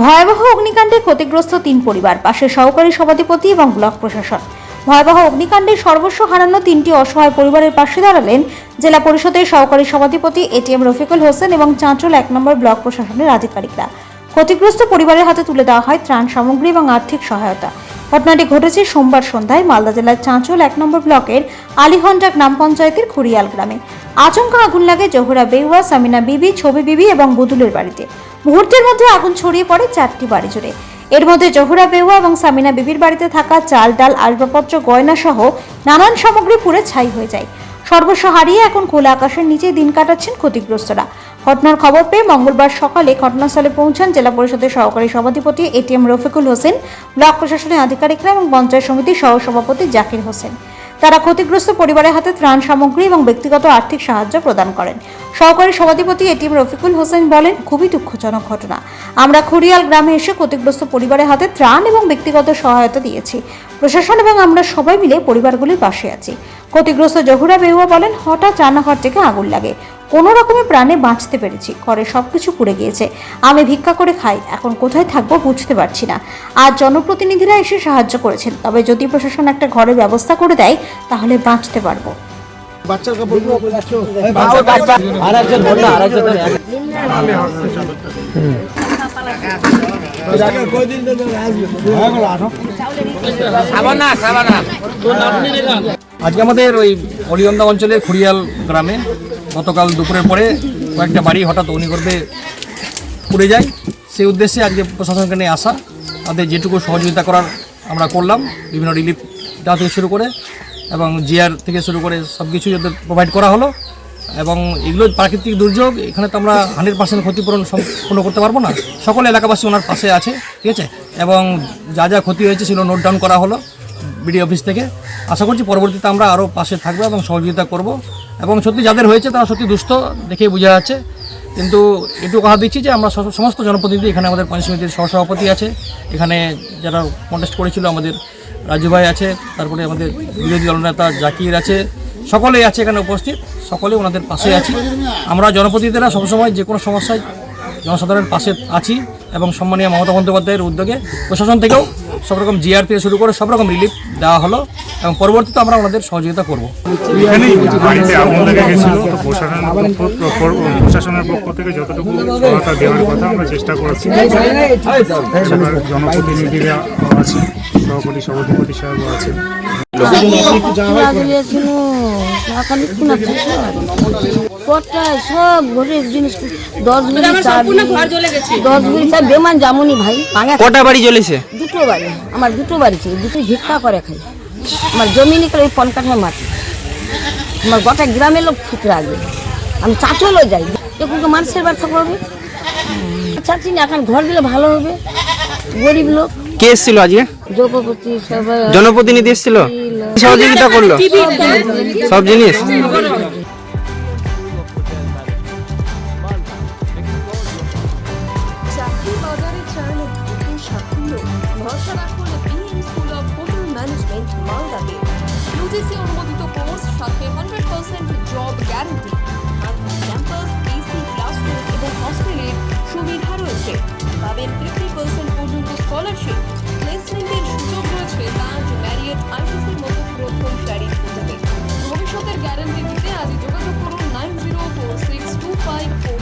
ভয়াবহ অগ্নিকাণ্ডে ক্ষতিগ্রস্ত তিন পরিবার পাশে সহকারী সভাধিপতি এবং ব্লক প্রশাসন। ভয়াবহ অগ্নিকাণ্ডে সর্বস্ব হারানো তিনটি অসহায় পরিবারের পাশে দাঁড়ালেন জেলা পরিষদের সহকারী সভাধিপতি এটিএম রফিকুল হোসেন এবং চাঁচল এক নম্বর ব্লক প্রশাসনের আধিকারিকরা। ক্ষতিগ্রস্ত পরিবারের হাতে তুলে দেওয়া হয় ত্রাণ সামগ্রী এবং আর্থিক সহায়তা। ঘটনাটি ঘটেছে সোমবার সন্ধ্যায় মালদা জেলার চাঁচল এক নম্বর ব্লকের আলিঘণ্টা গ্রাম পঞ্চায়েতের খুরিয়াল গ্রামে। আচমকা আগুন লাগে জহুরা বেউয়া, সামিনা বিবি, ছবি বিবি এবং বুদুলের বাড়িতে। মুহূর্তের মধ্যে আগুন ছড়িয়ে পড়ে চারটি বাড়ি জুড়ে। এর মধ্যে জহুরা বেউয়া এবং সামিনা বিবির বাড়িতে থাকা চাল, ডাল, আসবাবপত্র, গয়না সহ নানান সামগ্রী পুড়ে ছাই হয়ে যায়। সর্বস্ব হারিয়ে এখন খোলা আকাশের নিচে দিন কাটাচ্ছেন ক্ষতিগ্রস্তরা। ঘটনার খবর পেয়ে মঙ্গলবার সকালে ঘটনাস্থলে পৌঁছান জেলা পরিষদের সহকারী সভাধিপতি এটিএম রফিকুল হোসেন, ব্লক প্রশাসনের আধিকারিকরা এবং পঞ্চায়েত সমিতির সহসভাপতি জাকির হোসেন। তারা ক্ষতিগ্রস্ত পরিবারের হাতে ত্রাণ সামগ্রী এবং ব্যক্তিগত আর্থিক সাহায্য প্রদান করেন। সহকারী সভাধিপতি এটিএম রফিকুল হোসেন বলেন, খুবই দুঃখজনক ঘটনা। আমরা খুরিয়াল গ্রামে এসে ক্ষতিগ্রস্ত পরিবারের হাতে ত্রাণ এবং ব্যক্তিগত সহায়তা দিয়েছি। প্রশাসন এবং আমরা সবাই মিলে পরিবারগুলির পাশে আছি। ক্ষতিগ্রস্ত জহুরা বেহুয়া বলেন, হঠাৎ রান্নাঘর থেকে আগুন লাগে। কোনো রকমে প্রাণে বাঁচতে পেরেছি। ঘরে সবকিছু পুড়ে গিয়েছে। আমি ভিক্ষা করে খাই। এখন কোথায় থাকব বুঝতে পারছি না। আর জনপ্রতিনিধিরা এসে সাহায্য করেছেন। তবে যদি প্রশাসন একটা ঘরের ব্যবস্থা করে দেয় তাহলে বাঁচতে পারব। বাচ্চার। আজকে আমাদের ওই অলিয়ন্দা অঞ্চলের খুড়িয়াল গ্রামে গতকাল দুপুরের পরে কয়েকটা বাড়ি হঠাৎ অগ্নিগর্ভে পুড়ে যায়। সেই উদ্দেশ্যে আজকে প্রশাসনকে নিয়ে আসা, তাদের যেটুকু সহযোগিতা করার আমরা করলাম, বিভিন্ন রিলিফ দেওয়া থেকে শুরু করে এবং জিআর থেকে শুরু করে সব কিছু যাদের প্রোভাইড করা হলো এবং এগুলো প্রাকৃতিক দুর্যোগ, এখানে তো আমরা হান্ড্রেড পার্সেন্ট ক্ষতিপূরণ সম্পূর্ণ করতে পারব না। সকল এলাকাবাসী ওনার পাশে আছে, ঠিক আছে? এবং যা যা ক্ষতি হয়েছে সেগুলো নোট ডাউন করা হলো বিডি অফিস থেকে। আশা করছি পরবর্তীতে আমরা আরও পাশে থাকব এবং সহযোগিতা করব। এবং সত্যি যাদের হয়েছে তারা সত্যি দুস্থ দেখেই বোঝা যাচ্ছে। কিন্তু একটু কথা দিচ্ছি যে আমরা সমস্ত জনপ্রতিনিধি এখানে আমাদের পঞ্চায়েত সমিতির সহসভাপতি আছে। এখানে যারা কন্টেস্ট করেছিল আমাদের রাজু ভাই আছে, তারপরে আমাদের বিরোধী দলনেতা জাকির আছে, সকলেই আছে এখানে উপস্থিত। সকলে ওনাদের পাশে আছি। আমরা জনপ্রতিনিধিরা সবসময় যে কোনো সমস্যায় জনসাধারণের পাশে আছি এবং সম্মানীয় মমতা বন্দ্যোপাধ্যায়ের উদ্যোগে প্রশাসন থেকেও সব রকম জিআর থেকে শুরু করে সব রকম রিলিফ দেওয়া হলো। এবং পরবর্তীতে আমরা ওনাদের সহযোগিতা করব। এখানেই বাড়িতে আগুন লেগে গেছিল তো প্রশাসনের পক্ষ প্রশাসনের পক্ষ থেকে যতটুকু সহায়তা দেওয়ার কথা আমরা চেষ্টা করেছি। জনপ্রতিনিধিরা আছে সভাপতি সভাধিপতি সাহেব আছে সব ঘরের জিনিস দশ বেমান জামুনি ভাই কটা বাড়ি জ্বলেছে? দুটো বাড়ি আমার দুটো বাড়ি ছিল দুটো ভিক্ষা করে খাই। আমার জমি নিকলে ওই পনকাঠায় মাটি। আমার গোটা গ্রামের লোক ঠিক রাখবে। আমি চাচলও যাই। তো মানুষের বার থাকব হবে। চাচ্ছি না এখন ঘর দিলে ভালো হবে। গরিব লোক। কে এসেছিল আজকে? যোগপতি সবাই। জনপ্রতিনিধি এসেছিল? সহযোগিতা করল? সব জিনিস। ভরসা রাখুন ম্যানেজমেন্ট মালদাতে ইউজিসি অনুমোদিত কোর্স সাথে hundred percent job guarantee campus AC classroom এবং হস্টেলের সুবিধা রয়েছে। পাবেন ফিফটি পার্সেন্ট পর্যন্ত স্কলারশিপ প্লেসমেন্টের সুযোগ রয়েছে তাজ ম্যারিয়েট আইটিসির মতো প্রথম শারীর ভবিষ্যতের গ্যারান্টি দিতে আজই যোগাযোগ করুন nine zero four six two five four